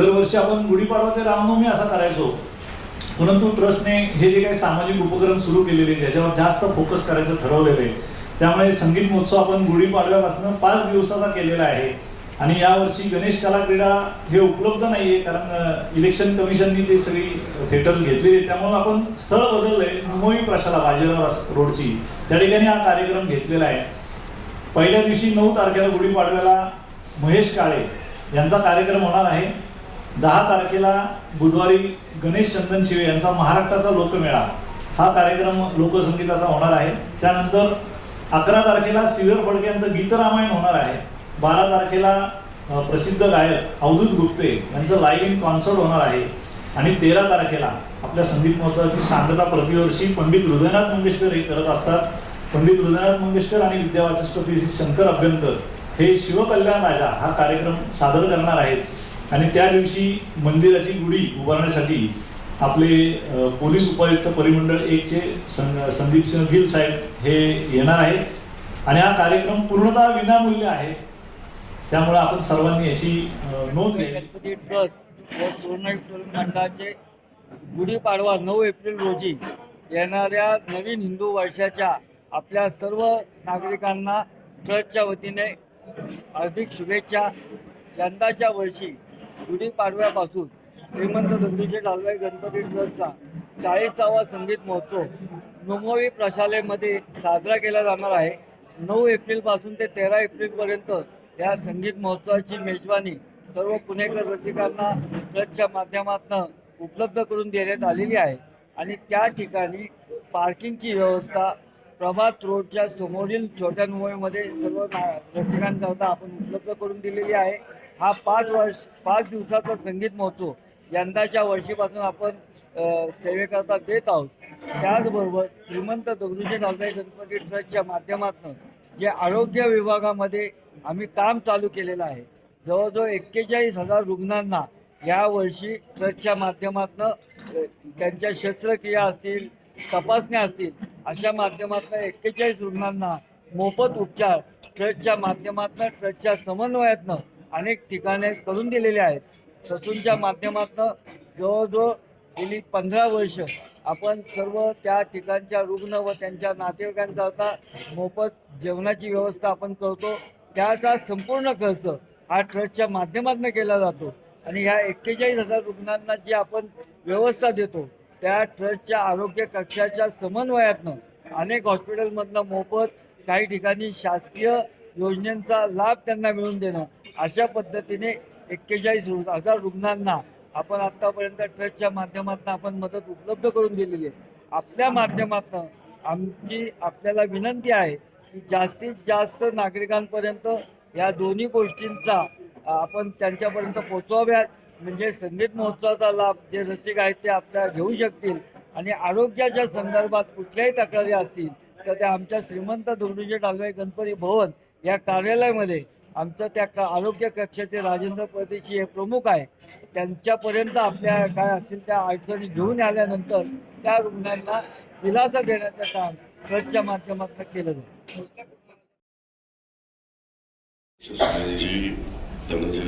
दरवर्षी आपण गुढीपाडवा ते रामनवमी असा करायचो. परंतु ट्रस्टने हे जे काही सामाजिक उपक्रम सुरू केलेले आहेत जास्त फोकस करायचं ठरवलेलं आहे त्यामुळे संगीत महोत्सव आपण गुढीपाडव्यापासून पाच दिवसाचा केलेला आहे. आणि यावर्षी गणेश कला क्रीडा हे उपलब्ध नाही आहे कारण इलेक्शन कमिशननी ते सगळी थिएटर्स घेतलेली आहे. त्यामुळे आपण स्थळ बदललं आहे मुंबई प्रशाला बाजीराव रोडची. त्या ठिकाणी हा कार्यक्रम घेतलेला आहे. पहिल्या दिवशी नऊ तारखेला गुढीपाडव्याला महेश काळे यांचा कार्यक्रम होणार आहे. दहा तारखेला बुधवारी गणेश चंदन शिवे यांचा महाराष्ट्राचा लोकमेळा. हा कार्यक्रम लोकसंगीताचा होणार आहे. त्यानंतर अकरा तारखेला श्रीधर फडके यांचं गीतरामायण होणार आहे. बारा तारखेला प्रसिद्ध गायक अवधूत गुप्ते यांचं लाईव्ह इन कॉन्सर्ट होणार आहे. आणि तेरा तारखेला आपल्या संगीत महोत्सवाची सांगता प्रतिवर्षी पंडित हृदयनाथ मंगेशकर हे करत असतात. पंडित हृदयनाथ मंगेशकर आणि विद्यावाचस्पती श्री शंकर अभ्यंकर हे शिवकल्याण राजा हा कार्यक्रम सादर करणार आहेत. आणि त्या दिवशी मंदिराची गुढी उभारण्यासाठी आपले पोलीस उपायुक्त परिमंडळ एकचे सं संदीप सिंह गिल साहेब हे येणार आहेत. आणि हा कार्यक्रम पूर्णतः विनामूल्य आहे. त्यामुळे आपण सर्वांनी याची नोंद घ्यावी. गणपती ट्रस्ट व सुवर्णेश्वर मंडळाचे गुढीपाडवा नऊ एप्रिल रोजी येणाऱ्या नवीन हिंदू वर्षाच्या आपल्या सर्व नागरिकांना ट्रस्टच्या वतीने हार्दिक शुभेच्छा. यंदाच्या वर्षी गुढीपाडव्यापासून श्रीमंत दगडूशेठ डालवाई गणपती ट्रस्टचा चाळीसावा संगीत महोत्सव नुमोवी प्रशालेमध्ये साजरा केला जाणार आहे. नऊ एप्रिलपासून ते तेरा एप्रिलपर्यंत या संगीत महोत्सवाची मेजवानी सर्व पुणेकर रसिकांना ट्रस्टच्या माध्यमातून उपलब्ध करून देण्यात आलेली आहे. आणि त्या ठिकाणी पार्किंगची व्यवस्था प्रभात रोडच्या समोरील छोट्या मुंबईमध्ये सर्व रसिकांकरता आपण उपलब्ध करून दिलेली आहे. हा पाच वर्ष पाच दिवसाचा संगीत महोत्सव यंदाच्या वर्षीपासून आपण सेवेकरता देत आहोत. त्याचबरोबर श्रीमंत दगडूशेठ हलदाई गणपती ट्रस्टच्या माध्यमातून जे आरोग्य विभागामध्ये आम्ही काम चालू केलेलं आहे जवळजवळ एक्केचाळीस हजार रुग्णांना यावर्षी ट्रस्टच्या माध्यमातून त्यांच्या शस्त्रक्रिया असतील तपासण्या असतील अशा माध्यमातून एक्केचाळीस रुग्णांना मोफत उपचार ट्रस्टच्या माध्यमातून ट्रस्टच्या समन्वयातनं अनेक ठिकाणे करून दिलेले आहेत. ससूनच्या माध्यमातून जवळजवळ गेली पंधरा वर्ष आपण सर्व त्या ठिकाणच्या रुग्ण व त्यांच्या नातेवाईकांकरता मोफत जेवणाची व्यवस्था आपण करतो. त्याचा संपूर्ण खर्च हा ट्रस्टच्या माध्यमातून केला जातो आणि ह्या एक्केचाळीस हजार रुग्णांना जी आपण व्यवस्था देतो त्या ट्रस्टच्या आरोग्य कक्षाच्या समन्वयातनं अनेक हॉस्पिटलमधनं मोफत काही ठिकाणी शासकीय योजनेचा लाभ त्यांना मिळवून देणं. अशा पद्धतीने एक्केचाळीस हजार रुग्णांना आपण आत्तापर्यंत ट्रस्टच्या माध्यमातून आपण मदत उपलब्ध करून दिलेली आहे. आपल्या माध्यमातून आमची आपल्याला विनंती आहे की जास्तीत जास्त नागरिकांपर्यंत या दोन्ही गोष्टींचा आपण त्यांच्यापर्यंत पोचवाव्यात म्हणजे संगीत महोत्सवाचा लाभ जे रसिक आहेत ते आपल्या घेऊ शकतील. आणि आरोग्याच्या संदर्भात कुठल्याही तक्रारी असतील तर त्या आमच्या श्रीमंत दगडूशेठ हलवाई गणपती भवन या कार्यालयामध्ये आमचं त्या का आरोग्य कक्षाचे राजेंद्र परदेशी हे प्रमुख आहे. त्यांच्यापर्यंत आपल्या काय असतील त्या अडचणी घेऊन आल्यानंतर त्या रुग्णांना दिलासा देण्याचं काम ट्रस्टच्या माध्यमातून केलं जातं.